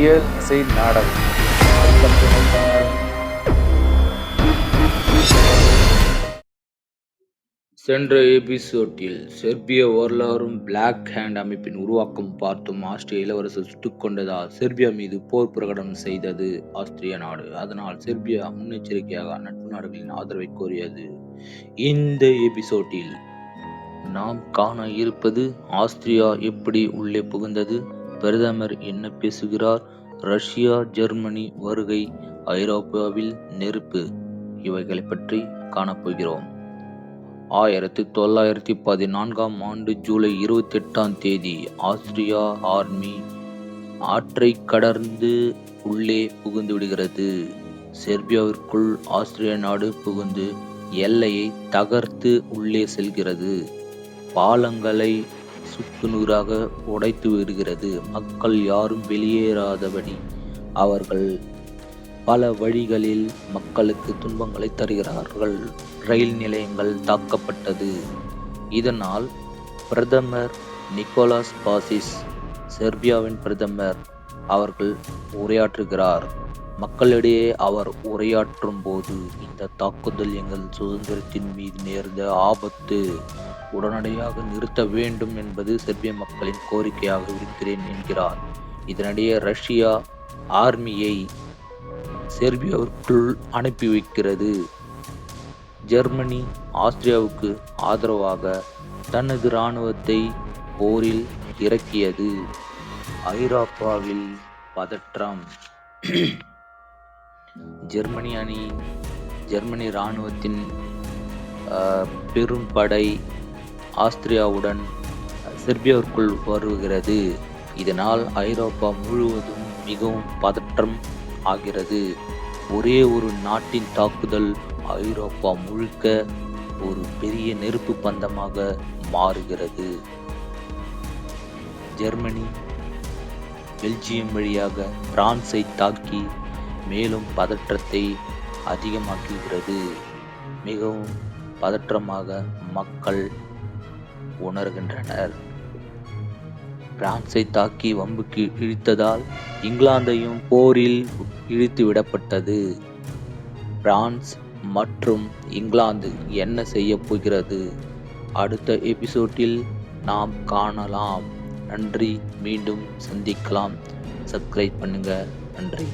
Real இசை நாடகம். சென்ற எபிசோட்டில் செர்பிய வரலாறும் பிளாக் ஹேண்ட் அமைப்பின் உருவாக்கம் பார்த்தும் ஆஸ்திரிய இளவரசர் சுட்டுக் கொண்டதால் செர்பியா மீது போர் பிரகடனம் செய்தது ஆஸ்திரிய நாடு. அதனால் செர்பியா முன்னெச்சரிக்கையாக நட்பு நாடுகளின் ஆதரவை கோரியது. இந்த எபிசோட்டில் நாம் காண இருப்பது ஆஸ்திரியா எப்படி உள்ளே புகுந்தது? பிரதமர் என்ன பேசுகிறார்? ரஷ்யா ஜெர்மனி வருகை ஐரோப்பாவில் நெருப்பு. இவைகளை பற்றி காணப்போகிறோம் ஆயிரத்தி தொள்ளாயிரத்தி பதினான்காம் ஆண்டு ஜூலை இருபத்தி எட்டாம் தேதி ஆஸ்திரியா ஆர்மி ஆற்றை கடந்து உள்ளே புகுந்து விடுகிறது. செர்பியாவிற்குள் ஆஸ்திரிய நாடு புகுந்து எல்லையை தகர்த்து உள்ளே செல்கிறது. பாலங்களை சுக்குநூறாக உடைத்து விடுகிறது. மக்கள் யாரும் வெளியேறாதபடி அவர்கள் பல வழிகளில் மக்களுக்கு துன்பங்களை தருகிறார்கள். ரயில் நிலையங்கள் தாக்கப்பட்டது. இதனால் பிரதமர் நிக்கோலாஸ் பாசிஸ் செர்பியாவின் பிரதமர் அவர்கள் உரையாற்றுகிறார். மக்களிடையே அவர் உரையாற்றும் போது இந்த தாக்குதல் எங்கள் சுதந்திரத்தின் மீது நேர்ந்த ஆபத்து உடனடியாக நிறுத்த வேண்டும் என்பது செர்பிய மக்களின் கோரிக்கையாக இருக்கிறேன் என்கிறார். இதனிடையே ரஷ்யா ஆர்மியை செர்பியாவிற்குள் அனுப்பி வைக்கிறது. ஜெர்மனி ஆஸ்திரியாவுக்கு ஆதரவாக தனது இராணுவத்தை போரில் இறக்கியது ஐரோப்பாவில் பதற்றம். ஜெர்மனி அணி ஜெர்மனி இராணுவத்தின் ஆஹ், பெரும் படை ஆஸ்திரியாவுடன் செர்பியாவிற்குள் வருகிறது. இதனால் ஐரோப்பா முழுவதும் மிகவும் பதற்றம் ஆகிறது. ஒரே ஒரு நாட்டின் தாக்குதல் ஐரோப்பா முழுக்க ஒரு பெரிய நெருப்பு பந்தமாக மாறுகிறது. ஜெர்மனி பெல்ஜியம் வழியாக பிரான்ஸை தாக்கி மேலும் பதற்றத்தை அதிகமாக்குகிறது. மிகவும் பதற்றமாக மக்கள் உணர்கின்றனர். பிரான்ஸை தாக்கி வம்புக்கு இழுத்ததால் இங்கிலாந்தையும் போரில் இழுத்து விடப்பட்டது. பிரான்ஸ் மற்றும் இங்கிலாந்து என்ன செய்ய போகிறது? அடுத்த எபிசோட்டில் நாம் காணலாம். நன்றி. மீண்டும் சந்திக்கலாம். சப்ஸ்கிரைப் பண்ணுங்கள் நன்றி.